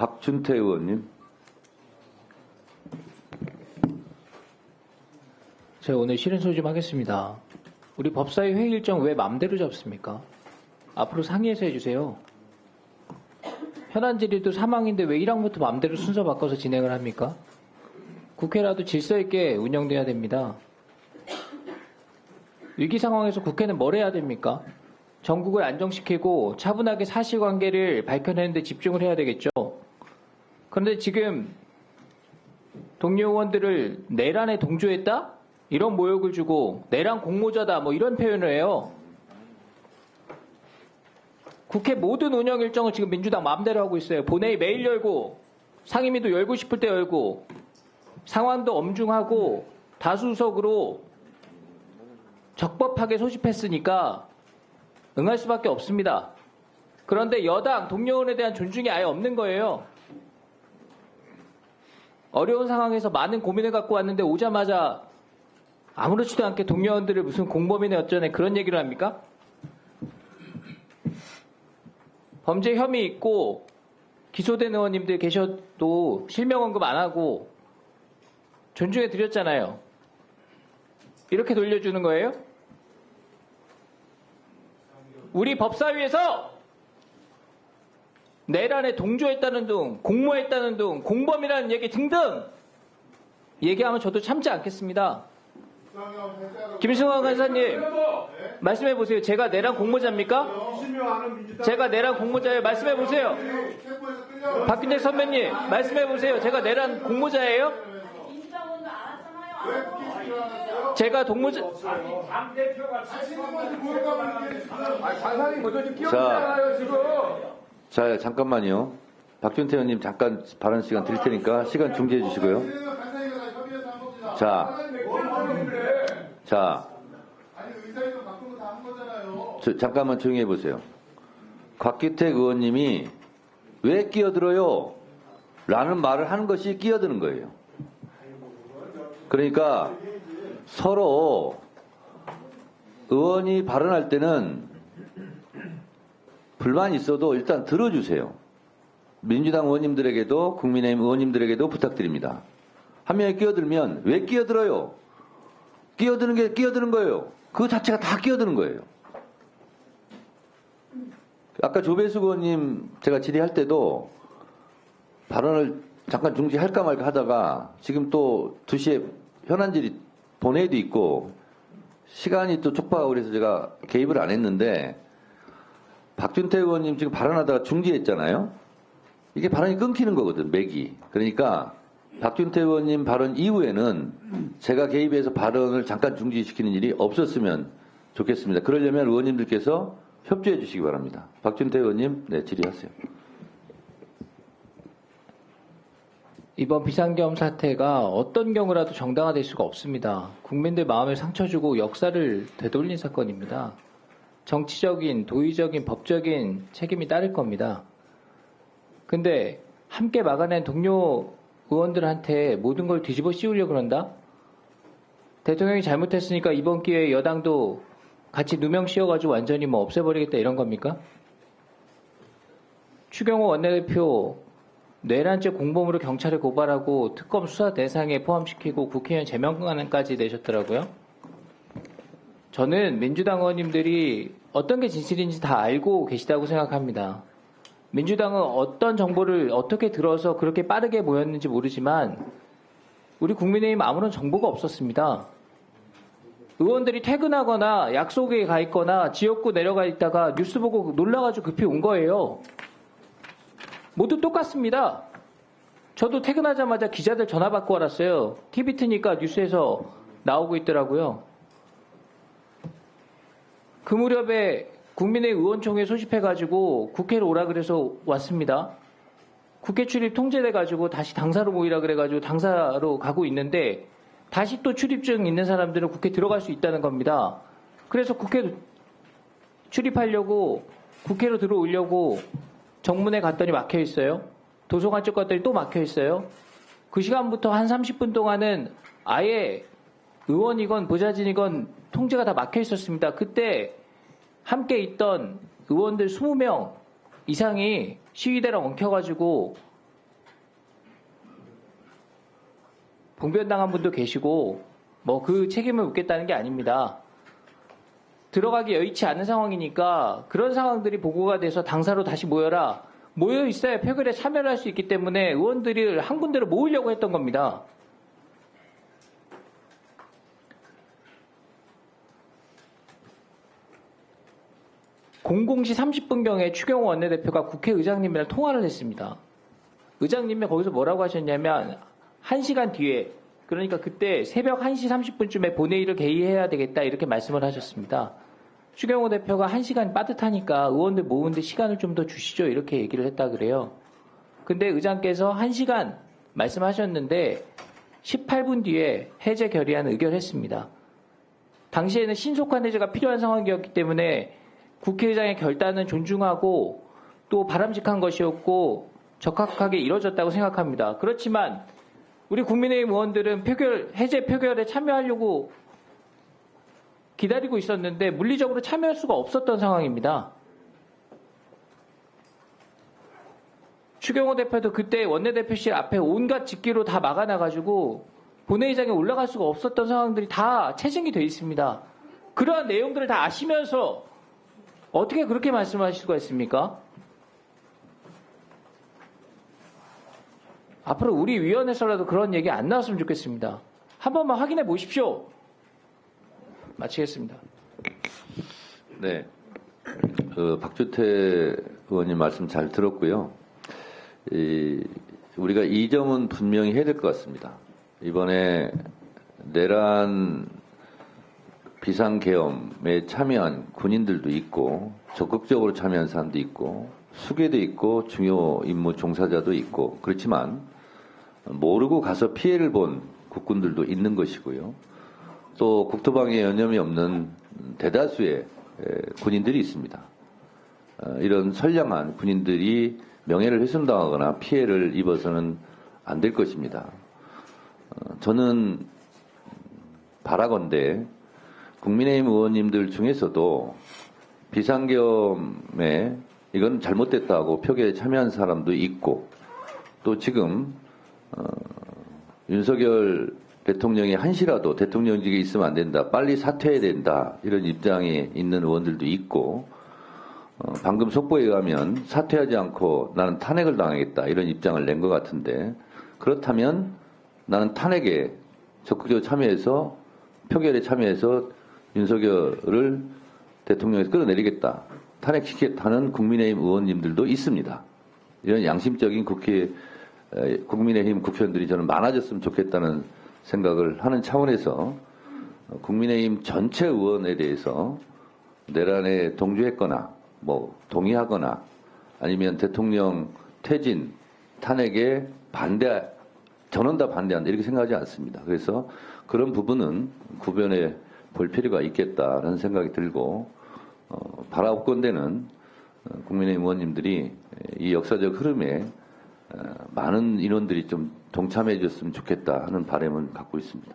박준태 의원님. 제가 오늘 실은 소집 하겠습니다. 우리 법사위 회의 일정 왜 맘대로 잡습니까? 앞으로 상의해서 해주세요. 현안 질의도 사망인데 왜 1항부터 맘대로 순서 바꿔서 진행을 합니까? 국회라도 질서 있게 운영돼야 됩니다. 위기 상황에서 국회는 뭘 해야 됩니까? 전국을 안정시키고 차분하게 사실관계를 밝혀내는데 집중을 해야 되겠죠. 그런데 지금 동료 의원들을 내란에 동조했다? 이런 모욕을 주고 내란 공모자다 뭐 이런 표현을 해요. 국회 모든 운영 일정을 지금 민주당 마음대로 하고 있어요. 본회의 매일 열고 상임위도 열고 싶을 때 열고 상황도 엄중하고 다수석으로 적법하게 소집했으니까 응할 수밖에 없습니다. 그런데 여당 동료 의원에 대한 존중이 아예 없는 거예요. 어려운 상황에서 많은 고민을 갖고 왔는데 오자마자 아무렇지도 않게 동료 의원들을 무슨 공범이네 어쩌네 그런 얘기를 합니까? 범죄 혐의 있고 기소된 의원님들 계셔도 실명 언급 안 하고 존중해 드렸잖아요. 이렇게 돌려주는 거예요? 우리 법사위에서 내란에 동조했다는 등, 공모했다는 등, 공범이라는 얘기 등등 얘기하면 저도 참지 않겠습니다. 김승환 간사님 말씀해 보세요. 제가 내란 공모자입니까? 제가 내란 공모자예요. 말씀해 보세요. 박균택 선배님 말씀해 보세요. 제가 내란 공모자예요? 제가 동모자 당 대표가 아, 간사님 먼저 좀 끼워주잖아요 지금. 자, 잠깐만요. 박준태 의원님 잠깐 발언 시간 드릴 테니까 시간 중지해 주시고요. 자, 자, 저, 잠깐만 조용히 해보세요. 곽기택 의원님이 왜 끼어들어요? 라는 말을 하는 것이 끼어드는 거예요. 그러니까 서로 의원이 발언할 때는 불만 있어도 일단 들어주세요. 민주당 의원님들에게도 국민의힘 의원님들에게도 부탁드립니다. 한 명이 끼어들면 왜 끼어들어요? 끼어드는 게 끼어드는 거예요. 그 자체가 다 끼어드는 거예요. 아까 조배수 의원님 제가 질의할 때도 발언을 잠깐 중지할까 말까 하다가 지금 또 2시에 현안질이 본회의도 있고 시간이 또 촉박하고 그래서 제가 개입을 안 했는데 박준태 의원님 지금 발언하다가 중지했잖아요. 이게 발언이 끊기는 거거든, 맥이. 그러니까 박준태 의원님 발언 이후에는 제가 개입해서 발언을 잠깐 중지시키는 일이 없었으면 좋겠습니다. 그러려면 의원님들께서 협조해 주시기 바랍니다. 박준태 의원님, 네, 질의하세요. 이번 비상겸 사태가 어떤 경우라도 정당화될 수가 없습니다. 국민들 마음에 상처 주고 역사를 되돌린 사건입니다. 정치적인, 도의적인, 법적인 책임이 따를 겁니다. 근데 함께 막아낸 동료 의원들한테 모든 걸 뒤집어 씌우려 그런다? 대통령이 잘못했으니까 이번 기회에 여당도 같이 누명 씌워가지고 완전히 뭐 없애버리겠다 이런 겁니까? 추경호 원내대표 뇌란죄 공범으로 경찰에 고발하고 특검 수사 대상에 포함시키고 국회의원 제명안까지 내셨더라고요. 저는 민주당 의원님들이 어떤 게 진실인지 다 알고 계시다고 생각합니다. 민주당은 어떤 정보를 어떻게 들어서 그렇게 빠르게 모였는지 모르지만 우리 국민의힘 아무런 정보가 없었습니다. 의원들이 퇴근하거나 약속에 가 있거나 지역구 내려가 있다가 뉴스 보고 놀라가지고 급히 온 거예요. 모두 똑같습니다. 저도 퇴근하자마자 기자들 전화 받고 알았어요. TV 트니까 뉴스에서 나오고 있더라고요. 그 무렵에 국민의 의원총회 소집해가지고 국회로 오라 그래서 왔습니다. 국회 출입 통제돼가지고 다시 당사로 모이라 그래가지고 당사로 가고 있는데 다시 또 출입증 있는 사람들은 국회 들어갈 수 있다는 겁니다. 그래서 국회 출입하려고 국회로 들어오려고 정문에 갔더니 막혀 있어요. 도서관 쪽 갔더니 또 막혀 있어요. 그 시간부터 한 30분 동안은 아예 의원이건 보좌진이건 통제가 다 막혀 있었습니다. 그때 함께 있던 의원들 20명 이상이 시위대랑 엉켜가지고 봉변당한 분도 계시고 뭐 그 책임을 묻겠다는 게 아닙니다. 들어가기 여의치 않은 상황이니까 그런 상황들이 보고가 돼서 당사로 다시 모여라. 모여 있어야 표결에 참여를 할 수 있기 때문에 의원들을 한 군데로 모으려고 했던 겁니다. 공공시 30분경에 추경호 원내대표가 국회의장님이랑 통화를 했습니다. 의장님이 거기서 뭐라고 하셨냐면 1시간 뒤에 그러니까 그때 새벽 1시 30분쯤에 본회의를 개의해야 되겠다 이렇게 말씀을 하셨습니다. 추경호 대표가 1시간 빠듯하니까 의원들 모으는데 시간을 좀 더 주시죠 이렇게 얘기를 했다 그래요. 근데 의장께서 1시간 말씀하셨는데 18분 뒤에 해제 결의안 의결했습니다. 당시에는 신속한 해제가 필요한 상황이었기 때문에 국회의장의 결단은 존중하고 또 바람직한 것이었고 적합하게 이뤄졌다고 생각합니다. 그렇지만 우리 국민의힘 의원들은 표결 해제 표결에 참여하려고 기다리고 있었는데 물리적으로 참여할 수가 없었던 상황입니다. 추경호 대표도 그때 원내대표실 앞에 온갖 집기로 다 막아놔가지고 본회의장에 올라갈 수가 없었던 상황들이 다 체증이 돼 있습니다. 그러한 내용들을 다 아시면서 어떻게 그렇게 말씀하실 수가 있습니까? 앞으로 우리 위원회에서라도 그런 얘기 안 나왔으면 좋겠습니다. 한 번만 확인해 보십시오. 마치겠습니다. 네. 그 박주태 의원님 말씀 잘 들었고요. 이, 우리가 이 점은 분명히 해야 될 것 같습니다. 이번에 내란 비상계엄에 참여한 군인들도 있고 적극적으로 참여한 사람도 있고 수계도 있고 중요 임무 종사자도 있고 그렇지만 모르고 가서 피해를 본 국군들도 있는 것이고요. 또 국토방위에 여념이 없는 대다수의 에, 군인들이 있습니다. 어, 이런 선량한 군인들이 명예를 훼손당하거나 피해를 입어서는 안 될 것입니다. 어, 저는 바라건대 국민의힘 의원님들 중에서도 비상계엄에 이건 잘못됐다고 표결에 참여한 사람도 있고 또 지금 어, 윤석열 대통령이 한시라도 대통령직에 있으면 안 된다. 빨리 사퇴해야 된다. 이런 입장에 있는 의원들도 있고 어, 방금 속보에 의하면 사퇴하지 않고 나는 탄핵을 당하겠다. 이런 입장을 낸 것 같은데 그렇다면 나는 탄핵에 적극적으로 참여해서 표결에 참여해서 윤석열을 대통령에서 끌어내리겠다. 탄핵시키겠다는 국민의힘 의원님들도 있습니다. 이런 양심적인 국회 에, 국민의힘 국회의원들이 저는 많아졌으면 좋겠다는 생각을 하는 차원에서 어, 국민의힘 전체 의원에 대해서 내란에 동조했거나 뭐 동의하거나 아니면 대통령 퇴진 탄핵에 반대 저는 다 반대한다 이렇게 생각하지 않습니다. 그래서 그런 부분은 구변해 볼 필요가 있겠다라는 생각이 들고 어, 바라옵건대는 어, 국민의힘 의원님들이 이 역사적 흐름에 어, 많은 인원들이 좀 동참해 줬으면 좋겠다 하는 바람은 갖고 있습니다.